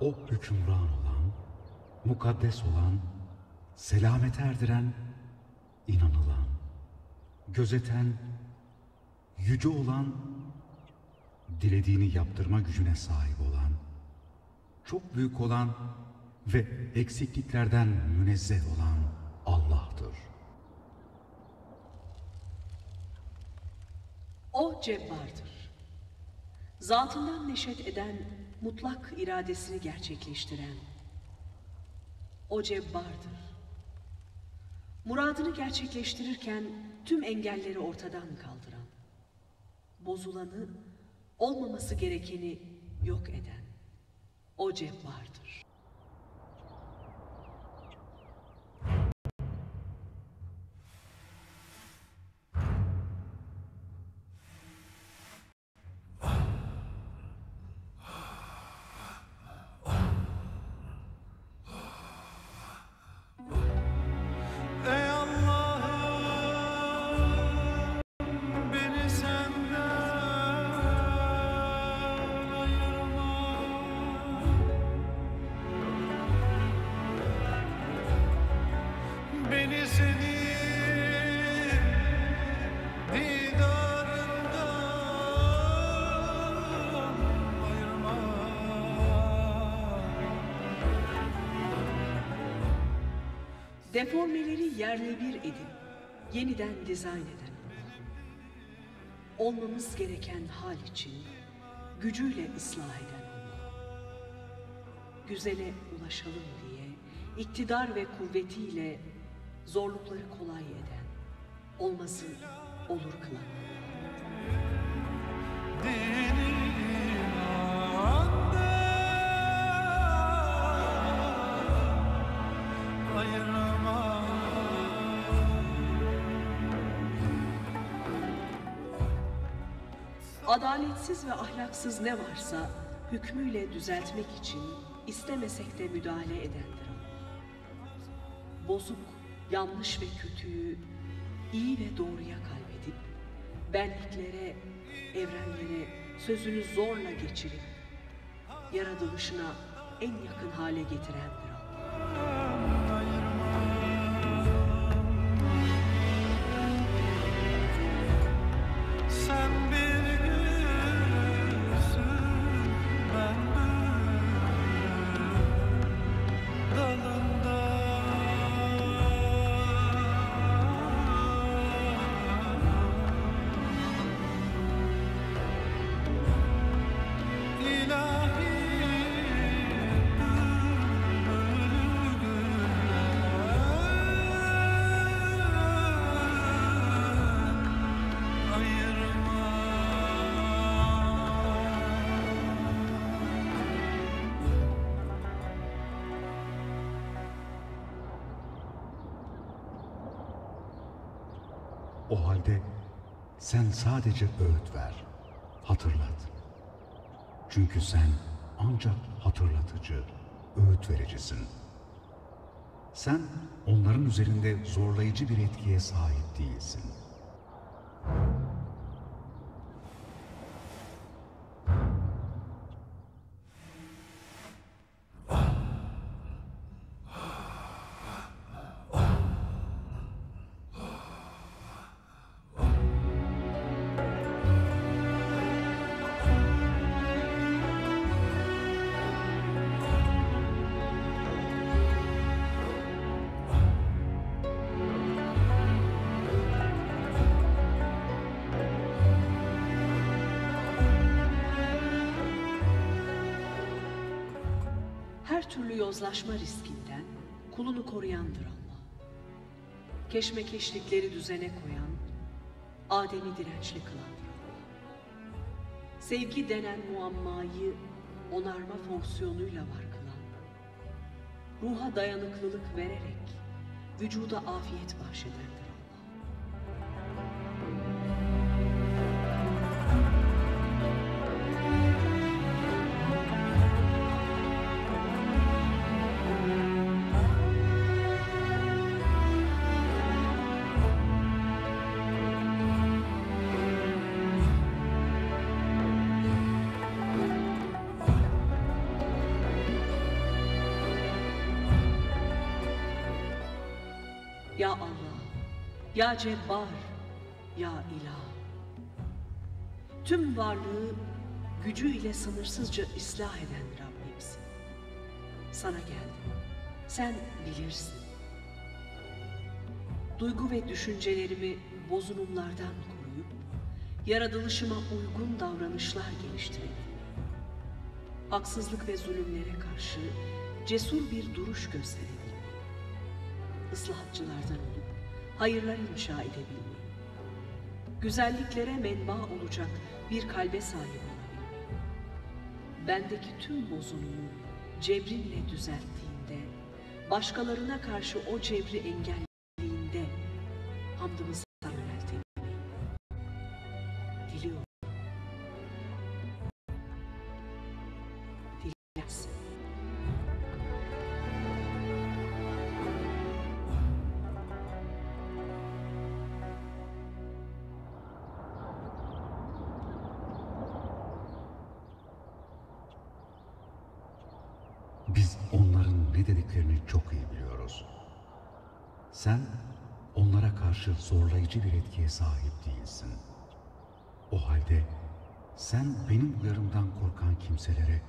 O hükümran olan, mukaddes olan, selamet erdiren, inanılan, gözeten, yüce olan, dilediğini yaptırma gücüne sahip olan, çok büyük olan ve eksikliklerden münezzeh olan Allah'tır. O cebbardır. Zatından neşet eden, mutlak iradesini gerçekleştiren. O cebbardır. Muradını gerçekleştirirken tüm engelleri ortadan kaldıran. Bozulanı, olmaması gerekeni yok eden. O cebbardır. Deformeleri yerle bir edip yeniden dizayn Allah. Olmamız gereken hal için gücüyle ıslah eden. Güzele ulaşalım diye iktidar ve kuvvetiyle zorlukları kolay eden, olması olur kılan Adaletsiz ve ahlaksız ne varsa hükmüyle düzeltmek için istemesek de müdahale edendir. Bozuk, yanlış ve kötüyü iyi ve doğruya kaybedip benliklere, evrenlere sözünü zorla geçirip yaratılışına en yakın hale getirendir O halde sen sadece öğüt ver, hatırlat. Çünkü sen ancak hatırlatıcı, öğüt vericisin. Sen onların üzerinde zorlayıcı bir etkiye sahip değilsin. Her türlü yozlaşma riskinden kulunu koruyandır Allah. Keşmekeşlikleri düzene koyan, Adem'i dirençli kılandır Allah. Sevgi denen muammayı onarma fonksiyonuyla var kılan, ruha dayanıklılık vererek vücuda afiyet bahşedendir Ya Cebbar, ya İlah. Tüm varlığı gücüyle sınırsızca ıslah eden Rabbimsin. Sana geldim. Sen bilirsin. Duygu ve düşüncelerimi bozulumlardan koruyup, yaratılışıma uygun davranışlar geliştirelim. Haksızlık ve zulümlere karşı cesur bir duruş gösterelim. Islahatçılardan olup hayırlar inşa edebilmeyi. Güzelliklere menba olacak bir kalbe sahip olabilmeyi. Bendeki tüm bozunumu cebrinle düzelttiğinde, başkalarına karşı o cebri engellediğinde hamdımı sana yöneltebilmeyi. Diliyorum. Dilersin. Biz onların ne dediklerini çok iyi biliyoruz. Sen onlara karşı zorlayıcı bir etkiye sahip değilsin. O halde sen benim uyarımdan korkan kimselere